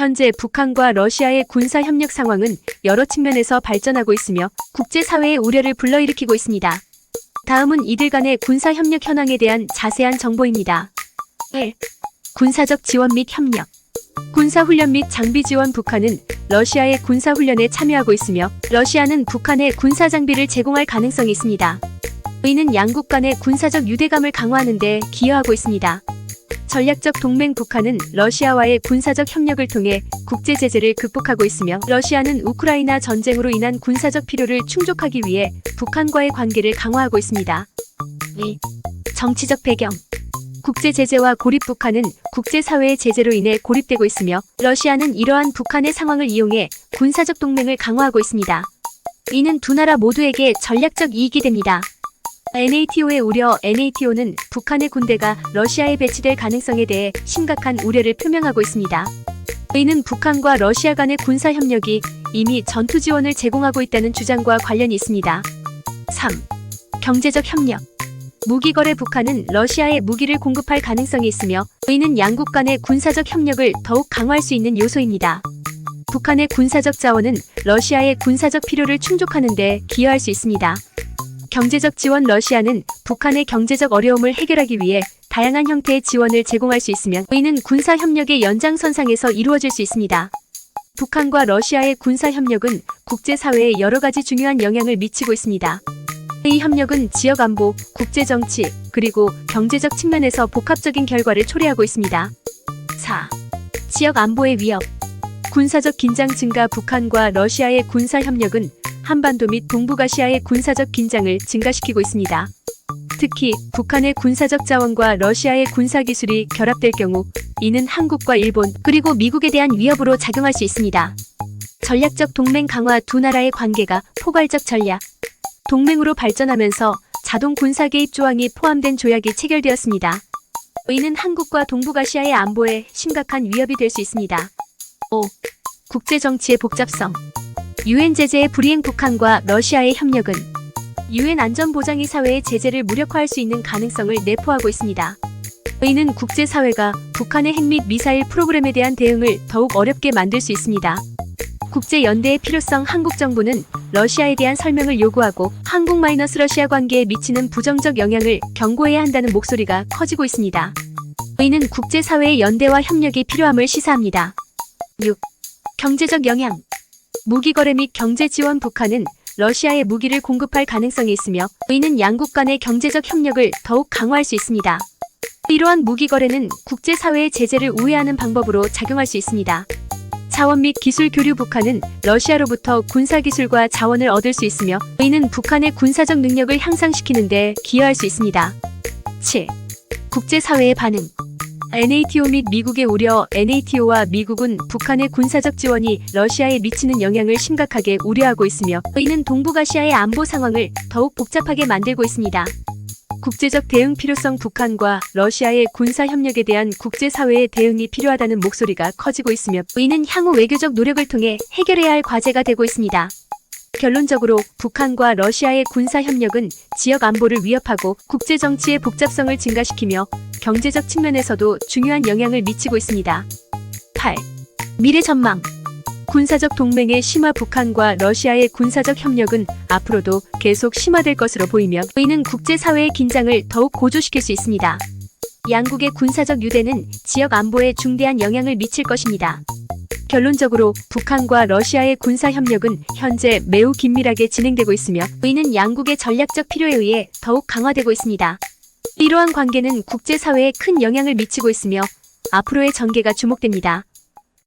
현재 북한과 러시아의 군사 협력 상황은 여러 측면에서 발전하고 있으며 국제사회의 우려를 불러일으키고 있습니다. 다음은 이들 간의 군사 협력 현황에 대한 자세한 정보입니다. 1. 군사적 지원 및 협력. 군사훈련 및 장비 지원 북한은 러시아의 군사훈련에 참여하고 있으며 러시아는 북한에 군사 장비를 제공할 가능성이 있습니다. 이는 양국 간의 군사적 유대감을 강화하는 데 기여하고 있습니다. 전략적 동맹 북한은 러시아와의 군사적 협력을 통해 국제 제재를 극복하고 있으며 러시아는 우크라이나 전쟁으로 인한 군사적 필요를 충족하기 위해 북한과의 관계를 강화하고 있습니다. 2. 정치적 배경 국제 제재와 고립 북한은 국제사회의 제재로 인해 고립되고 있으며 러시아는 이러한 북한의 상황을 이용해 군사적 동맹을 강화하고 있습니다. 이는 두 나라 모두에게 전략적 이익이 됩니다. NATO의 우려 NATO는 북한의 군대가 러시아에 배치될 가능성에 대해 심각한 우려를 표명하고 있습니다. 이는 북한과 러시아 간의 군사 협력이 이미 전투 지원을 제공하고 있다는 주장과 관련이 있습니다. 3. 경제적 협력 무기 거래 북한은 러시아에 무기를 공급할 가능성이 있으며 이는 양국 간의 군사적 협력을 더욱 강화할 수 있는 요소입니다. 북한의 군사적 자원은 러시아의 군사적 필요를 충족하는 데 기여할 수 있습니다. 경제적 지원 러시아는 북한의 경제적 어려움을 해결하기 위해 다양한 형태의 지원을 제공할 수 있으며 이는 군사 협력의 연장선상에서 이루어질 수 있습니다. 북한과 러시아의 군사 협력은 국제사회에 여러 가지 중요한 영향을 미치고 있습니다. 이 협력은 지역 안보, 국제 정치, 그리고 경제적 측면에서 복합적인 결과를 초래하고 있습니다. 4. 지역 안보의 위협. 군사적 긴장 증가 북한과 러시아의 군사 협력은 한반도 및 동북아시아의 군사적 긴장을 증가시키고 있습니다. 특히 북한의 군사적 자원과 러시아의 군사 기술이 결합될 경우 이는 한국과 일본 그리고 미국에 대한 위협으로 작용할 수 있습니다. 전략적 동맹 강화 두 나라의 관계가 포괄적 전략 동맹으로 발전하면서 자동 군사 개입 조항이 포함된 조약이 체결되었습니다. 이는 한국과 동북아시아의 안보에 심각한 위협이 될 수 있습니다. 5. 국제 정치의 복잡성 유엔 제재의 불이행 북한과 러시아의 협력은 유엔 안전보장이 사회의 제재를 무력화할 수 있는 가능성을 내포하고 있습니다. 이는 국제사회가 북한의 핵 및 미사일 프로그램에 대한 대응을 더욱 어렵게 만들 수 있습니다. 국제연대의 필요성 한국 정부는 러시아에 대한 설명을 요구하고 한국-러시아 관계에 미치는 부정적 영향을 경고해야 한다는 목소리가 커지고 있습니다. 이는 국제사회의 연대와 협력이 필요함을 시사합니다. 6. 경제적 영향 무기 거래 및 경제 지원 북한은 러시아에 무기를 공급할 가능성이 있으며 이는 양국 간의 경제적 협력을 더욱 강화할 수 있습니다. 이러한 무기 거래는 국제사회의 제재를 우회하는 방법으로 작용할 수 있습니다. 자원 및 기술 교류 북한은 러시아로부터 군사 기술과 자원을 얻을 수 있으며 이는 북한의 군사적 능력을 향상시키는 데 기여할 수 있습니다. 7. 국제사회의 반응 NATO 및 미국의 우려 NATO와 미국은 북한의 군사적 지원이 러시아에 미치는 영향을 심각하게 우려하고 있으며 이는 동북아시아의 안보 상황을 더욱 복잡하게 만들고 있습니다. 국제적 대응 필요성 북한과 러시아의 군사 협력에 대한 국제사회의 대응이 필요하다는 목소리가 커지고 있으며 이는 향후 외교적 노력을 통해 해결해야 할 과제가 되고 있습니다. 결론적으로 북한과 러시아의 군사 협력은 지역 안보를 위협하고 국제 정치의 복잡성을 증가시키며 경제적 측면에서도 중요한 영향을 미치고 있습니다. 8. 미래 전망 군사적 동맹의 심화 북한과 러시아의 군사적 협력은 앞으로도 계속 심화될 것으로 보이며 이는 국제사회의 긴장을 더욱 고조시킬 수 있습니다. 양국의 군사적 유대는 지역 안보에 중대한 영향을 미칠 것입니다. 결론적으로 북한과 러시아의 군사 협력은 현재 매우 긴밀하게 진행되고 있으며 이는 양국의 전략적 필요에 의해 더욱 강화되고 있습니다. 이러한 관계는 국제사회에 큰 영향을 미치고 있으며 앞으로의 전개가 주목됩니다.